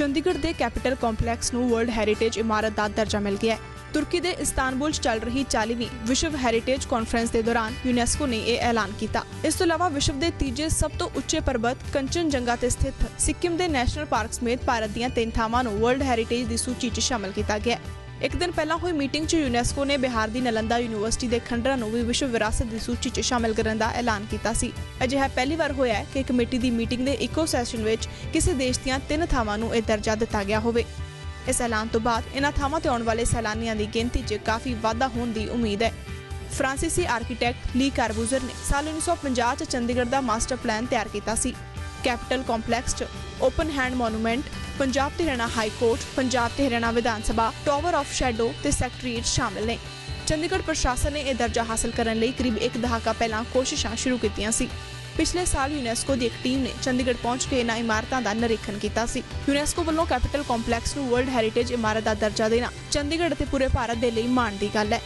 ਚੰਡੀਗੜ੍ਹ ਦੇ capital complex ਨੂੰ world heritage ਇਮਾਰਤ ਦਾ ਦਰਜਾ ਮਿਲ ਗਿਆ ਹੈ। ਤੁਰਕੀ ਦੇ ਇਸਤਾਨਬੁਲ 'ਚ ਚੱਲ ਰਹੀ 40ਵੀਂ ਵਿਸ਼ਵ ਹੈਰੀਟੇਜ ਕਾਨਫਰੰਸ ਦੇ ਦੌਰਾਨ ਯੂਨੈਸਕੋ ਨੇ ਇਹ ਐਲਾਨ ਕੀਤਾ। ਇਸ ਤੋਂ ਇਲਾਵਾ ਵਿਸ਼ਵ ਦੇ ਤੀਜੇ ਸਭ ਤੋਂ ਉੱਚੇ ਪਰਬਤ ਕੰਚਨਜੰਗਾ ਤੇ ਸਥਿਤ ਸਿੱਕਿਮ ਦੇ ਨੈਸ਼ਨਲ ਪਾਰਕ ਸਮੇਤ ਭਾਰਤ ਦੀਆਂ ਤਿੰਨ ਥਾਵਾਂ ਨੂੰ ਵਰਲਡ ਹੈਰੀਟੇਜ ਦੀ ਸੂਚੀ 'ਚ ਸ਼ਾਮਲ ਕੀਤਾ ਗਿਆ ਹੈ। ਇੱਕ ਦਿਨ ਪਹਿਲਾਂ ਹੋਈ ਮੀਟਿੰਗ 'ਚ ਯੂਨੈਸਕੋ ਨੇ ਬਿਹਾਰ ਦੀ ਨਲੰਦਾ ਯੂਨੀਵਰਸਿਟੀ ਦੇ ਖੰਡਰਾਂ ਨੂੰ ਵੀ ਵਿਸ਼ਵ ਵਿਰਾਸਤ ਦੀ ਸੂਚੀ 'ਚ ਸ਼ਾਮਲ ਕਰਨ ਦਾ ਐਲਾਨ ਕੀਤਾ ਸੀ। ਅਜਿਹਾ ਪਹਿਲੀ ਵਾਰ ਹੋਇਆ ਹੈ ਕਿ ਕਮੇਟੀ ਦੀ ਮੀਟਿੰਗ ਦੇ ਇੱਕੋ ਸੈਸ਼ਨ ਵਿੱਚ ਕਿਸੇ ਦੇਸ਼ ਦੀਆਂ ਤਿੰਨ ਥਾਵਾਂ ਨੂੰ ਇਹ ਦਰਜਾ ਦਿੱਤਾ ਗਿਆ ਹੋਵੇ। ਇਸ ਐਲਾਨ ਤੋਂ ਬਾਅਦ ਇਹਨਾਂ ਥਾਵਾਂ ਤੇ ਆਉਣ ਵਾਲੇ ਸੈਲਾਨੀਆਂ ਦੀ ਗਿਣਤੀ 'ਚ ਕਾਫੀ ਵਾਧਾ ਹੋਣ ਦੀ ਉਮੀਦ ਹੈ। ਫ੍ਰਾਂਸੀਸੀ ਆਰਕੀਟੈਕਟ ਲੀ ਕਾਰਬੂਜ਼ਰ ਨੇ ਸਾਲ 1950 'ਚ ਚੰਡੀਗੜ੍ਹ ਦਾ ਮਾਸਟਰ ਪਲਾਨ ਤਿਆਰ ਕੀਤਾ ਸੀ। ਕੈਪੀਟਲ ਕੰਪਲੈਕਸ 'ਚ ਓਪਨ ਹੈਂਡ ਮੋਨੂਮੈਂਟ ਪੰਜਾਬ ਤੇ ਹਰਿਆਣਾ ਹਾਈ ਕੋਰਟ ਪੰਜਾਬ ਤੇ Haryana Vidhan Sabha tower of shadow ਤੇ ਸੈਕਟਰੀਏਟ ਸ਼ਾਮਲ ਨੇ। ਚੰਡੀਗੜ੍ਹ ਪ੍ਰਸ਼ਾਸਨ ਨੇ ਇਹ ਦਰਜਾ ਹਾਸਲ ਕਰਨ ਲਈ ਕਰੀਬ ਇੱਕ ਦਹਾਕਾ ਪਹਿਲਾਂ ਕੋਸ਼ਿਸ਼ਾਂ ਸ਼ੁਰੂ ਕੀਤੀਆਂ ਸੀ। ਪਿਛਲੇ ਸਾਲ ਯੂਨੈਸਕੋ ਦੀ ਇੱਕ ਟੀਮ ਨੇ ਚੰਡੀਗੜ੍ਹ ਪਹੁੰਚ ਕੇ ਇਹਨਾਂ ਇਮਾਰਤਾਂ ਦਾ ਨਿਰੀਖਣ ਕੀਤਾ ਸੀ। ਯੂਨੈਸਕੋ ਵੱਲੋਂ ਕੈਪੀਟਲ ਕੰਪਲੈਕਸ ਨੂੰ ਵਰਲਡ ਹੈਰੀਟੇਜ ਇਮਾਰਤ ਦਾ ਦਰਜਾ ਦੇਣਾ ਚੰਡੀਗੜ੍ਹ ਅਤੇ ਪੂਰੇ ਭਾਰਤ ਦੇ ਲਈ ਮਾਣ ਦੀ ਗੱਲ ਹੈ।